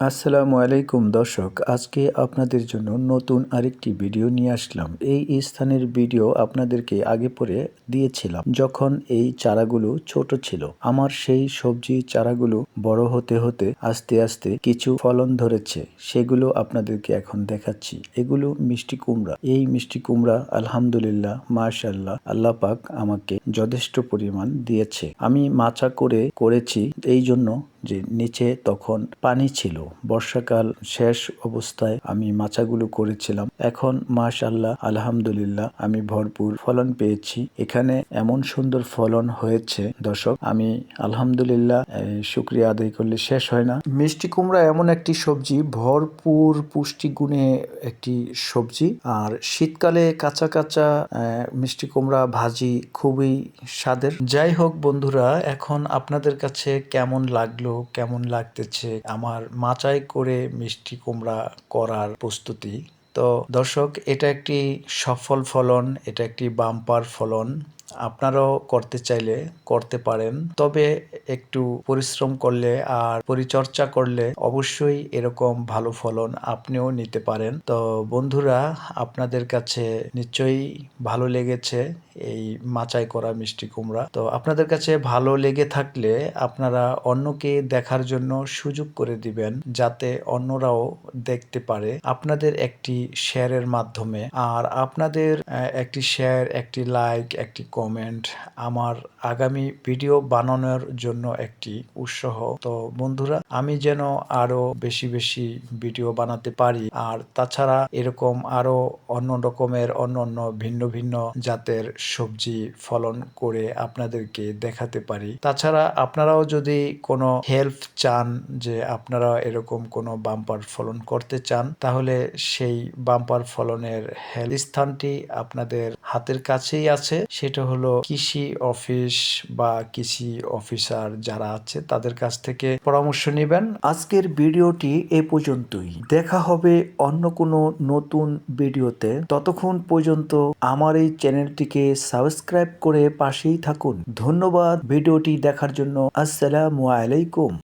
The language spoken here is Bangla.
আসসালামু আলাইকুম দর্শক, আজকে আপনাদের জন্য নতুন আরেকটি ভিডিও নিয়ে আসলাম। এই স্থানের ভিডিও আপনাদেরকে আগে পরে দিয়েছিলাম, যখন এই চারাগুলো ছোট ছিল। আমার সেই সবজি চারাগুলো বড় হতে হতে আস্তে আস্তে কিছু ফলন ধরেছে, সেগুলো আপনাদেরকে এখন দেখাচ্ছি। এগুলো মিষ্টি কুমড়া। এই মিষ্টি কুমড়া আলহামদুলিল্লাহ মাশাল্লাহ আল্লাহ পাক আমাকে যথেষ্ট পরিমাণ দিয়েছে। আমি মাচা করে করেছি এই জন্য যে নিচে তখন পানি ছিল। বর্ষাকাল শেষ অবস্থায় আমি মাচাগুলো করেছিলাম। এখন মাশাল্লাহ আলহামদুলিল্লাহ, আমি ভরপুর ফলন পেয়েছি। এখানে এমন সুন্দর ফলন হয়েছে, দর্শক, আমি আলহামদুলিল্লাহ শুক্রিয়া আদায় করলে শেষ হয় না। মিষ্টি কুমড়া এমন একটি সবজি, ভরপুর পুষ্টিগুণে একটি সবজি। আর শীতকালে কাঁচা কাঁচা মিষ্টি কুমড়া, ভাজি খুবই স্বাদের। যাই হোক বন্ধুরা, এখন আপনাদের কাছে কেমন লাগল কেমন লাগতেছে? আমার মাচাই করে মিষ্টি কুমড়া করার প্রস্তুতি। তো দর্শক, এটা একটি সফল ফলন, এটা একটি বাম্পার ফলন। আপনারাও করতে চাইলে করতে পারেন। তবে একটু পরিশ্রম করলে আর পরিচর্যা করলে অবশ্যই এরকম ভালো ফলন আপনিও নিতে পারেন। তো বন্ধুরা, আপনাদের কাছে নিশ্চয়ই ভালো লেগেছে এই মাচাই করা মিষ্টি কুমড়া। তো আপনাদের কাছে ভালো লেগে থাকলে আপনারা অন্যকে দেখার জন্য সুযোগ করে দিবেন, যাতে অন্যরাও দেখতে পারে আপনাদের একটি শেয়ারের মাধ্যমে। আর আপনাদের একটি শেয়ার, একটি লাইক, একটি কমেন্ট আমার আগামী ভিডিও বানানোর জন্য একটি উৎসাহ। তো বন্ধুরা, আমি যেন আরও বেশি বেশি ভিডিও বানাতে পারি। আর তাছাড়া এরকম আরও অন্য রকমের, অন্য অন্য ভিন্ন ভিন্ন জাতের সবজি ফলন করে আপনাদেরকে দেখাতে পারি। তাছাড়া আপনারাও যদি কোনো হেল্প চান যে আপনারা এরকম কোনো বাম্পার ফলন করতে চান, তাহলে সেই বাম্পার ফলনের হেল্প স্থানটি আপনাদের হাতের কাছেই আছে। সেটা হলো কৃষি অফিস বা কৃষি অফিসার যারা আছে, তাদের কাছ থেকে পরামর্শ নেবেন। আজকের ভিডিওটি এ পর্যন্তই। দেখা হবে অন্য কোনো নতুন ভিডিওতে। ততক্ষণ পর্যন্ত আমার এই চ্যানেলটিকে সাবস্ক্রাইব করে পাশেই থাকুন। ধন্যবাদ ভিডিওটি দেখার জন্য। আসসালামু আলাইকুম।